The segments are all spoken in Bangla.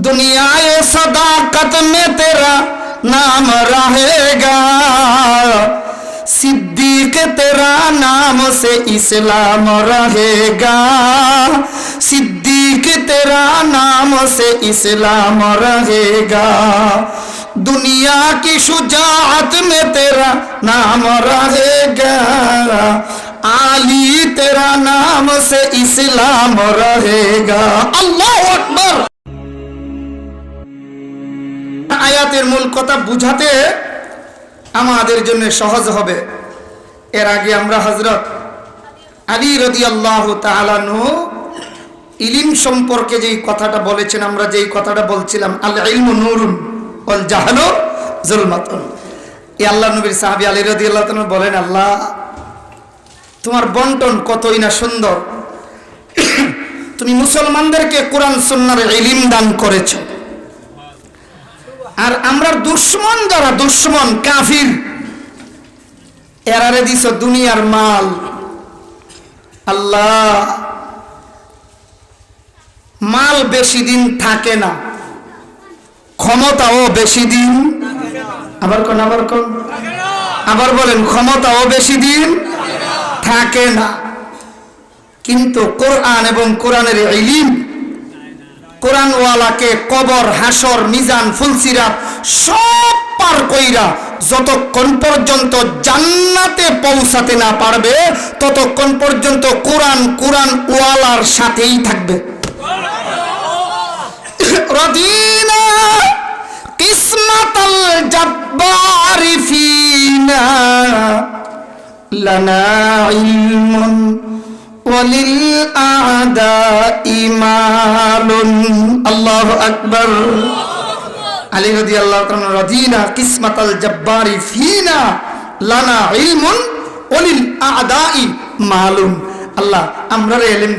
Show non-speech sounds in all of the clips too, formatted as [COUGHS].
दुनियाए सदाकत में तेरा नाम रहेगा। सिद्दीक तेरा नाम से इस्लाम रहेगा। सिद्दीक तेरा नाम से इस्लाम रहेगा। दुनिया की शुजात में तेरा नाम रहेगा। आली तेरा नाम से इस्लाम रहेगा। अल्लाह अकबर। আয়াতের মূল কথা বুঝাতে আমাদের জন্য সহজ হবে। এর আগে আমরা হজরত আলী রদি আল্লাহ তালানু ইলিম সম্পর্কে যেই কথাটা বলেছেন, আমরা যেই কথাটা বলছিলাম আল্লাহ ইলমু নুরুন অল জাহালো জুলমাতুন এই আল্লাহ নবীর সাহাবি আলী রদি আল্লাহ বলেন, আল্লাহ, তোমার বন্টন কতই না সুন্দর। তুমি মুসলমানদেরকে কোরআন সুন্নার ইলিম দান করেছ। আর আমরা দুশ্মন যারা, দুশ্মন, কাফির। এরারে দিছ দুনিয়ার মাল। আল্লাহ, মাল বেশি দিন থাকে না। ক্ষমতাও বেশি দিন। আবার কোন আবার কোন? আবার বলেন, ক্ষমতাও বেশি দিন থাকে না। কিন্তু কোরআন এবং কোরআনের ইলিম কোরআনওয়ালাকে কবর, হাসর, মিজান, ফুলসিরাত সব পার কইরা যতক্ষণ পর্যন্ত জান্নাতে পৌঁছাতে না পারবে, ততক্ষণ পর্যন্ত কোরআন কোরআন ওয়ালার সাথেই থাকবে। রদিনা কিসমাতাল জব্বারি ফিনা লানা ইলমুন। আল্লাহ আকবর। আলী আল্লাহ আল অলিল আল্লাহ, আমরা এলেম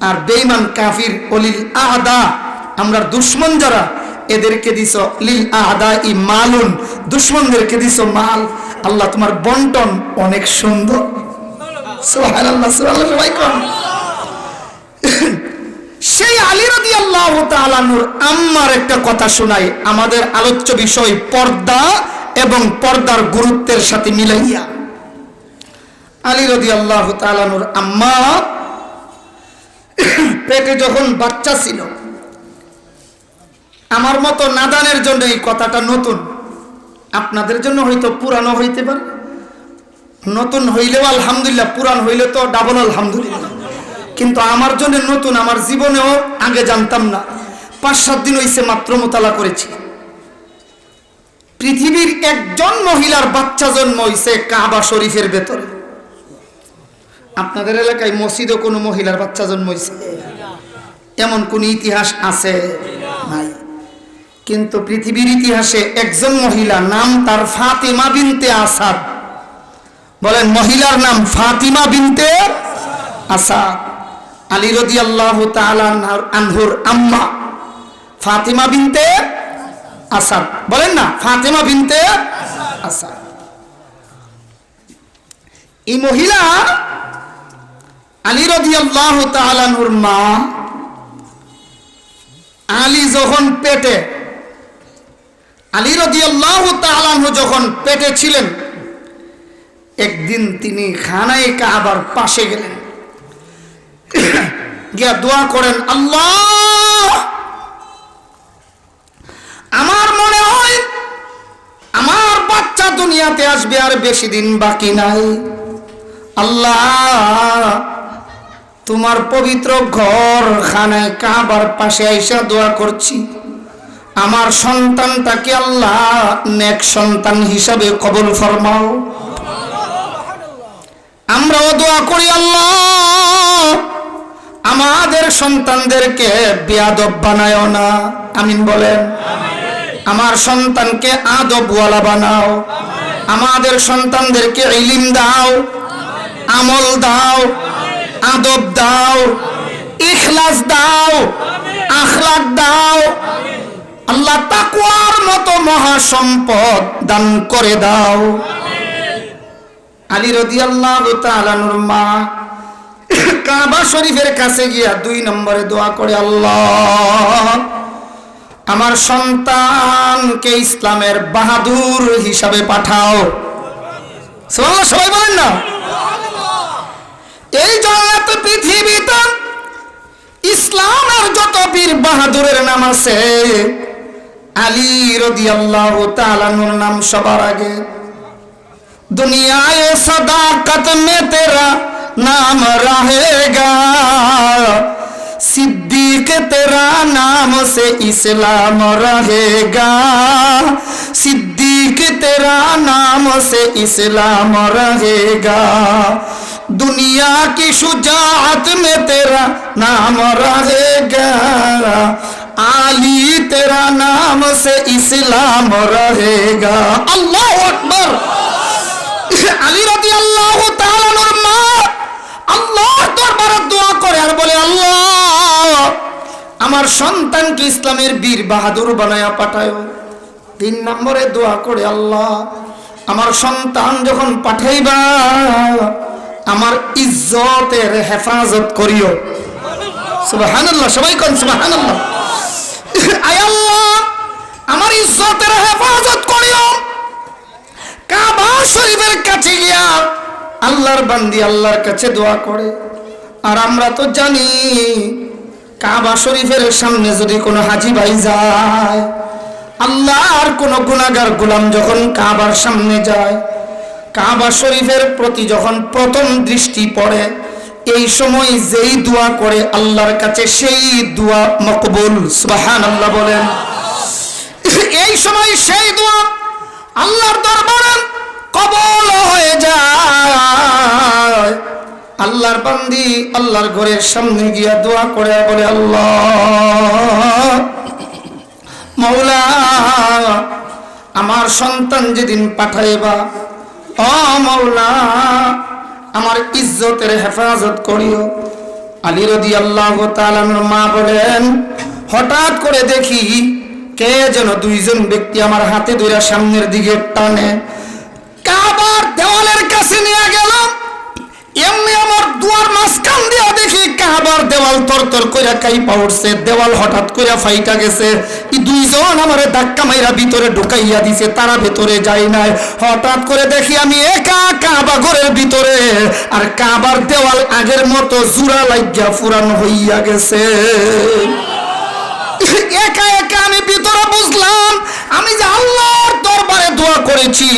আর বেইমান কাফির অলিল আদা, আমরা দুশ্মন যারা, এদেরকে দিছ লিল আদা ই মালুন। দুশ্মনদেরকে দিস মাল। আল্লাহ, তোমার বন্টন অনেক সুন্দর। সেই আল্লাহ আম্মার একটা কথা শোনাই, আমাদের আলোচ্য বিষয় পর্দা এবং পর্দার গুরুত্বের সাথে মিলাইয়া। আল্লাহ তালানুর আম্মা পেটে যখন বাচ্চা ছিল, আমার মতো নাদানের জন্য এই কথাটা নতুন। আপনাদের জন্য হয়তো পুরানো হইতে পারে। নতুন হইলেও আলহামদুলিল্লাহ, পুরান হইলে তো ডাবল আলহামদুলিল্লাহ। কিন্তু আমার জন্য নতুন, আমার জীবনেও আগে জানতাম না। পাঁচ, সাত দিন হইছে মাত্র মোতালা করেছি। পৃথিবীর একজন মহিলার বাচ্চা জন্ম হইছে কাবা শরীফের ভেতরে। আপনাদের এলাকায় মসজিদে কোনো মহিলার বাচ্চা জন্ম হইছে? এমন কোন ইতিহাস আছে? নাই। কিন্তু পৃথিবীর ইতিহাসে একজন মহিলা, নাম তার ফাতিমা বিনতে আসাদ। বলেন, মহিলার নাম ফাতিমা বিনতে আসাদ। আলী রদি আল্লাহ আনহুর আম্মা ফাতিমা বিনতে আসাদ। বলেন না, ফাতিমা বিনতে আসাদ। এই মহিলা আলী রদি আল্লাহ তালানুর মা, আলী যখন পেটে আলী রদি আল্লাহ তালানহু যখন পেটে ছিলেন একদিন তিনি খানায় কাবার পাশে গেলেন। গিয়া দোয়া করেন, আল্লাহ, আমার মনে হয় আমার বাচ্চা দুনিয়াতে আসবে আর বেশি দিন বাকি নাই। আল্লাহ, তোমার পবিত্র ঘর খানায় কাবার পাশে আইসা দোয়া করছি। আমার সন্তানটাকে আল্লাহ নেক সন্তান হিসাবে কবল ফরমাও। আমরাও দোয়া করি আল্লাহ। আমাদের সন্তানদেরকে বিয়াদব বানায় না। আমিন বলেন। আমার সন্তানকে আদবওয়ালা বানাও। আমাদের সন্তানদেরকে ইলিম দাও। আমল দাও। আদব দাও। ইখলাস দাও। আখলাক দাও। আল্লাহ তাকুয়ার মতো মহাসম্পদ দান করে দাও। আলী রদি তালানুর মা [COUGHS] কাবা শরীফের কাছে গিয়া দুই নম্বরে দোয়া করে, আল্লাহ আমার সন্তানকে ইসলামের বাহাদুর হিসাবে পাঠাও। সবাই বলেন না? এই জগৎ, পৃথিবীতে ইসলামের যত বীর বাহাদুরের নাম আছে, আলী রদিয়াল্লাহু তাআলার নাম সবার আগে दुनियाए सदाकत में तेरा नाम रहेगा। सिद्दीक तेरा नाम से इस्लाम रहेगा। सिद्दीक तेरा नाम से इस्लाम रहेगा। दुनिया की शुजात में तेरा नाम रहेगा। आली तेरा नाम से इस्लाम रहेगा। अल्लाह আলী রাদি আল্লাহ তাআলার মা আল্লাহর দরবারে দোয়া করে আর আল্লাহ, আমার সন্তানকে ইসলামের বীর বাহাদুর বানায়া পাঠায়। তিন নম্বরে দোয়া করে, আল্লাহ, আমার সন্তান যখন পাঠাইবা, আমার ইজ্জতের হেফাজত করিও। সুবহানাল্লাহ, সবাই কোন সুবহানাল্লাহ। আয় আল্লাহ, আমার ইজ্জতের হেফাজত করিও। শরীফের কাছে গিয়া আল্লাহর বান্দি আল্লাহর কাছে দোয়া করে। আর আমরা তো জানি, কাবা শরীফের সামনে যদি কোনো হাজি ভাই যায়, আল্লাহর কোনো গুণাগার যখন কাবার সামনে যায়, কাবা শরীফের প্রতি যখন প্রথম দৃষ্টি পড়ে, এই সময় যেই দোয়া করে আল্লাহর কাছে, সেই দোয়া মকবুল সুবাহান আল্লাহ বলেন। এই সময় সেই দোয়া আল্লাহর দরবারে কবল হয়ে যায়। আল্লাহর বান্দি আল্লাহর ঘরের সামনে গিয়া দোয়া করে বলে, আল্লাহ, মৌলা, আমার সন্তান যেদিন পাঠাইবা, ও মৌলা, আমার ইজ্জতের হেফাজত করিও। আলী রদি আল্লাহ তালানোর মা বলেন, হঠাৎ করে দেখি কে যেন দুইজন ব্যক্তি আমার হাতে ধরে সামনের দিকে টানে। কাবার দেওয়ালের কাছে নিয়ে গেলাম। এমনি আমার দুয়ার মাঝখান দিয়া দেখি কাবার দেওয়াল তর তর কইরা কাইপা উঠছে। দেওয়াল হঠাৎ কইরা ফাইটা গেছে। এই দুইজন আমারে ধাক্কা মাইরা ভিতরে ঢুকাইয়া দিছে, তারা ভেতরে যায় নাই। হঠাৎ করে দেখি আমি একা কাবা ঘরের ভিতরে। আর কাবার দেওয়াল আগের মতো জুড়া লাগিয়া ফুরানো হইয়া গেছে। করেছি।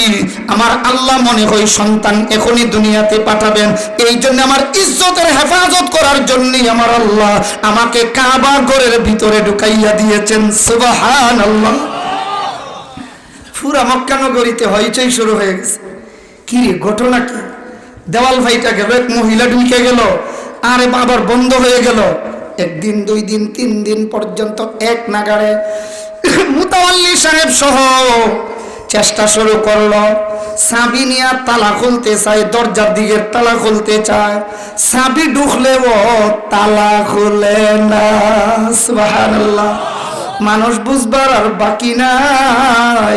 আমার আল্লাহ মনে হয় সন্তান এখনই দুনিয়াতে পাঠাবেন। এই জন্য আমার ইজ্জতের হেফাজত করার জন্যই আমার আল্লাহ আমাকে কাবার ঘরের ভিতরে ঢুকাইয়া দিয়েছেন। সুবাহান আল্লাহ পুরা মক্কানগরীতে হইচই শুরু হয়ে গেছে। কি রে, ঘটনা কি? দেওয়াল ভাইটা গেল, এক মহিলা ঢুকে গেল, আরে বাবার বন্ধ হয়ে গেল। একদিন, দুই দিন, তিন দিন পর্যন্ত এক নাগারে মুতাওয়াল্লি সাহেব সহ চেষ্টা শুরু করল। সাবি নিয়ে তালা খুলতে চায়, দরজার দিকে তালা খুলতে চায়। সাবি ঢুকলে ও তালা খুলে না মানুষ বুঝবার আর বাকি নাই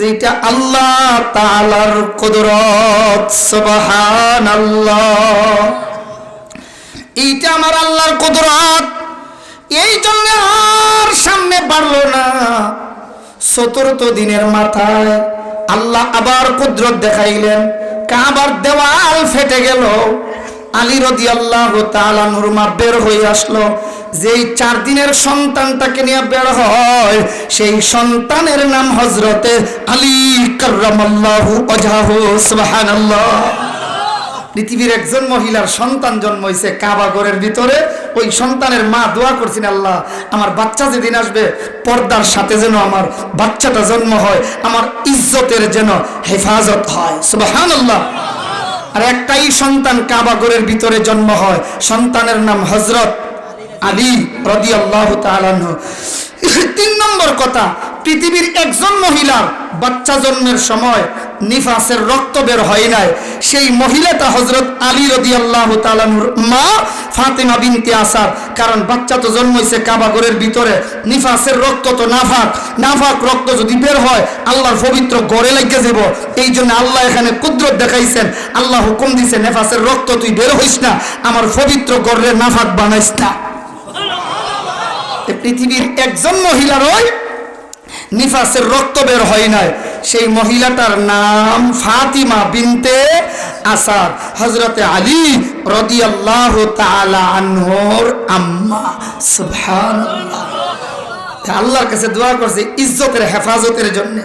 যেটা আল্লাহ তালার কুদরত, সুবহানাল্লাহ। এইটা আমার আল্লাহর কুদরত এই জন্য আর সামনে বাড়লো না। চতুর্থ দিনের মাথায় আল্লাহ আবার কুদরত দেখাইলেন। কাবার দেওয়াল ফেটে গেল। আলী রদি আল্লাহ তালানুর বের হয়ে আসলো। যেই চার দিনের সন্তানটাকে নিয়ে বের হয়, সেই সন্তানের নাম হজরতে আলী কার্রামাল্লাহু অজাহু সুবহানাল্লাহ। পৃথিবীর একজন মহিলার সন্তান জন্মইছে কাবা ঘরের ভিতরে, ওই সন্তানের মা দোয়া করছেন, আল্লাহ, আমার বাচ্চা যেদিন আসবে, পর্দার সাথে যেন আমার বাচ্চাটা জন্ম হয়, আমার ইজ্জতের যেন হেফাজত হয়। সুবাহান আল্লাহ আর একটাই সন্তান কাবা ঘরের ভিতরে জন্ম হয়, সন্তানের নাম হজরত আলী রদি আল্লাহ তিন নম্বর কথা, পৃথিবীর একজন মহিলার বাচ্চা জন্মের সময় নিফাসের রক্ত বের হয় নাই। সেই মহিলাটা হজরত আলী রদি আল্লাহ তালানুর মা ফাতেমা বিনতে আসার, কারণ বাচ্চা তো জন্মইছে কাবাগরের ভিতরে, নিফাসের রক্ত তো নাফাক। নাফাক রক্ত যদি বের হয়, আল্লাহর পবিত্র গড়ে লাগিয়ে যাব এই জন্য আল্লাহ এখানে কুদরত দেখাইছেন, আল্লাহ হুকুম দিছে, নেফাসের রক্ত তুই বের হইস না, আমার পবিত্র গড়ে নাফাক বানাইস না। পৃথিবীর একজন মহিলার ওই নিফাসের রক্ত বের হয় নাই। সেই মহিলাটার নাম ফাতিমা বিনতে আসাদ হজরতে আলী রদি তাআলা আনহর আম্মা। সুবহানাল্লাহ। আল্লাহর কাছে দোয়া করছে ইজ্জতের হেফাজতের জন্য।